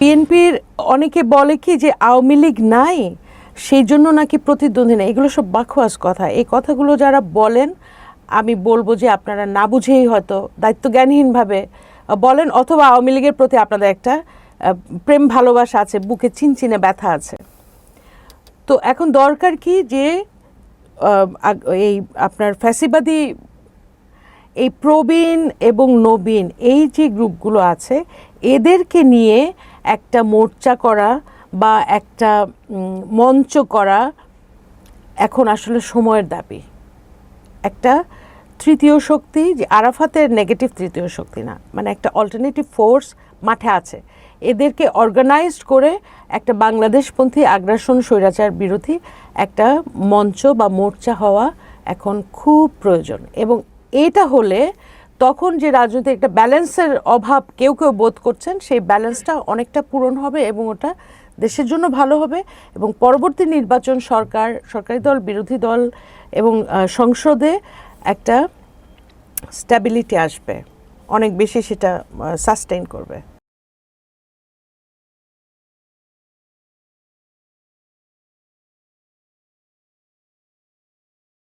বিএনপির অনেকে বলে কি যে আওয়ামী লীগ নাই, সেই জন্য নাকি প্রতিদ্বন্দ্বী নেই? এগুলো সব বাখোয়াস কথা। এই কথাগুলো যারা বলেন, আমি বলব যে আপনারা না বুঝেই হয়তো দায়িত্বজ্ঞানহীনভাবে বলেন অথবা আওয়ামী লীগের প্রতি আপনাদের একটা প্রেম ভালোবাসা আছে, বুকে চিনচিনে ব্যথা আছে। তো এখন দরকার কি যে এই আপনার ফ্যাসিবাদী, এই প্রবীণ এবং নবীন, এই যে গ্রুপগুলো আছে, এদেরকে নিয়ে একটা মোর্চা করা বা একটা মঞ্চ করা এখন আসলে সময়ের দাবি। একটা তৃতীয় শক্তি যে আরাফাতের নেগেটিভ তৃতীয় শক্তি না মানে একটা অল্টারনেটিভ ফোর্স মাঠে আছে। এদেরকে অর্গানাইজড করে একটা বাংলাদেশপন্থী আগ্রাসন স্বৈরাচার বিরোধী একটা মঞ্চ বা মোর্চা হওয়া এখন খুব প্রয়োজন। এবং এটা হলে তখন যে রাজনৈতিক একটা ব্যালেন্সের অভাব কেউ কেউ বোধ করছেন, সেই ব্যালেন্সটা অনেকটা পূরণ হবে এবং ওটা দেশের জন্য ভালো হবে এবং পরবর্তী নির্বাচন সরকার, সরকারি দল, বিরোধী দল এবং সংসদে একটা স্ট্যাবিলিটি আসবে। অনেক বেশি সেটা সাস্টেইন করবে।